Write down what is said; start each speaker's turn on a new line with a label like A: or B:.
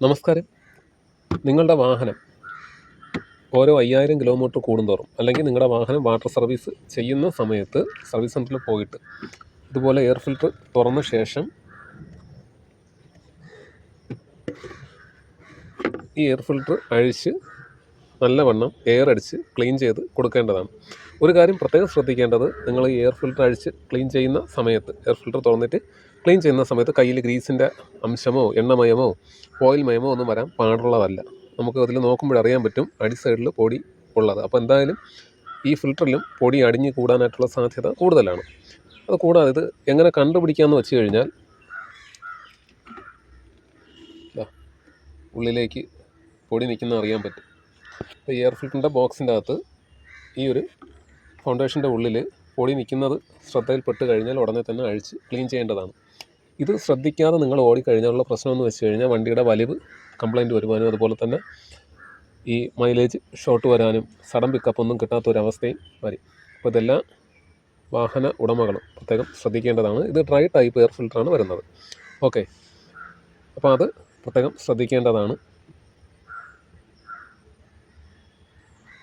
A: നമസ്കാരം. നിങ്ങളുടെ വാഹനം ഓരോ അയ്യായിരം കിലോമീറ്റർ കൂടുന്തോറും അല്ലെങ്കിൽ നിങ്ങളുടെ വാഹനം വാട്ടർ സർവീസ് ചെയ്യുന്ന സമയത്ത് സർവീസ് സെന്ററിൽ പോയിട്ട് ഇതുപോലെ എയർ ഫിൽറ്റർ തുറന്ന ശേഷം ഈ എയർ ഫിൽറ്റർ അഴിച്ച് നല്ലവണ്ണം എയർ അടിച്ച് ക്ലീൻ ചെയ്ത് കൊടുക്കേണ്ടതാണ്. ഒരു കാര്യം പ്രത്യേകം ശ്രദ്ധിക്കേണ്ടത് നിങ്ങൾ ഈ എയർ ഫിൽറ്റർ അഴിച്ച് ക്ലീൻ ചെയ്യുന്ന സമയത്ത് എയർ ഫിൽറ്റർ തുറന്നിട്ട് ക്ലീൻ ചെയ്യുന്ന സമയത്ത് കയ്യിൽ ഗ്രീസിന്റെ അംശമോ എണ്ണമയമോ ഓയിൽ മയമോ ഒന്നും വരാൻ പാടുള്ളതല്ല. നമുക്ക് അതിൽ നോക്കുമ്പോൾ അറിയാൻ പറ്റും അടി സൈഡിൽ പൊടി ഉള്ളത്. അപ്പോൾ എന്തായാലും ഈ ഫിൽറ്ററിലും പൊടി അടിഞ്ഞു കൂടാനായിട്ടുള്ള സാധ്യത കൂടുതലാണ്. അത് കൂടാതെ ഇത് എങ്ങനെ കണ്ടുപിടിക്കാമെന്ന് വെച്ച് കഴിഞ്ഞാൽ ഉള്ളിലേക്ക് പൊടി നിൽക്കുന്ന അറിയാൻ പറ്റും. അപ്പോൾ എയർ ഫിൽറ്ററിന്റെ ബോക്സിന്റെ അകത്ത് ഈ ഒരു ഫൗണ്ടേഷന്റെ ഉള്ളിൽ പൊടി നിൽക്കുന്നത് ശ്രദ്ധയിൽപ്പെട്ട് കഴിഞ്ഞാൽ ഉടനെ തന്നെ അഴിച്ച് ക്ലീൻ ചെയ്യേണ്ടതാണ്. ഇത് ശ്രദ്ധിക്കാതെ നിങ്ങൾ ഓടിക്കഴിഞ്ഞാലുള്ള പ്രശ്നം എന്ന് വെച്ച് കഴിഞ്ഞാൽ വണ്ടിയുടെ വലിവ് കംപ്ലൈന്റ് വരുവാനും അതുപോലെ തന്നെ ഈ മൈലേജ് ഷോർട്ട് വരാനും സഡൻ പിക്കപ്പ് ഒന്നും കിട്ടാത്ത ഒരു അവസ്ഥയും വരും. അപ്പോൾ ഇതെല്ലാം വാഹന ഉടമകളും പ്രത്യേകം ശ്രദ്ധിക്കേണ്ടതാണ്. ഇത് ഡ്രൈ ടൈപ്പ് എയർ ഫിൽറ്ററാണ് വരുന്നത്. ഓക്കെ അപ്പോൾ അത് പ്രത്യേകം ശ്രദ്ധിക്കേണ്ടതാണ്.